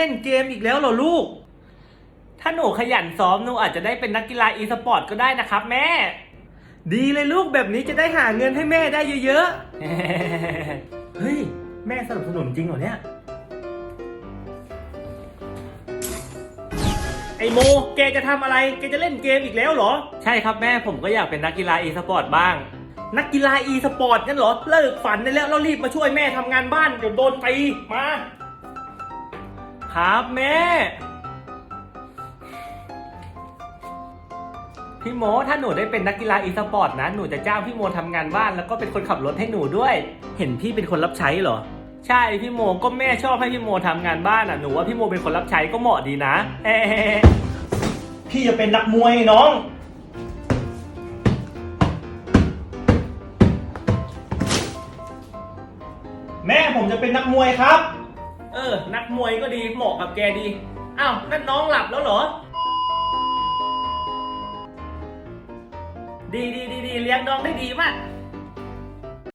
ล่นเกมอีกแล้วเหรอลูก ถ้าหนูขยันซ้อมหนูอาจจะได้เป็นนักกีฬาอีสปอร์ตก็ได้นะครับ แม่ ดีเลยลูกแบบนี้จะได้หาเงินให้แม่ได้เยอะๆ เฮ้ย แม่สนับสนุนจริงเหรอเนี่ย ไอโม แกจะทำอะไร แกจะเล่นเกมอีกแล้วเหรอ ใช่ครับแม่ผมก็อยากเป็นนักกีฬาอีสปอร์ตบ้าง นักกีฬาอีสปอร์ตงั้นเหรอ เลิกฝันได้แล้วเรารีบมาช่วยแม่ทำงานบ้านเดี๋ยวโดนตีมา ครับแม่ พี่โมถ้าหนูได้เป็นนักกีฬาอีสปอร์ตนะ หนูจะจ้างพี่โมทำงานบ้านแล้วก็เป็นคนขับรถให้หนูด้วย เห็นพี่เป็นคนรับใช้เหรอ ใช่พี่โมก็แม่ชอบให้พี่โมทำงานบ้านอะหนูว่าพี่โมเป็นคนรับใช้ก็เหมาะดีนะเฮ้พี่จะเป็นนักมวยน้อง แม่ผมจะเป็นนักมวยครับ เออ นักมวยก็ดีเหมาะกับแกดีอ้าวนั่นน้องหลับแล้วเหรอ ดีดีดีดีเลี้ยงน้องได้ดีมาก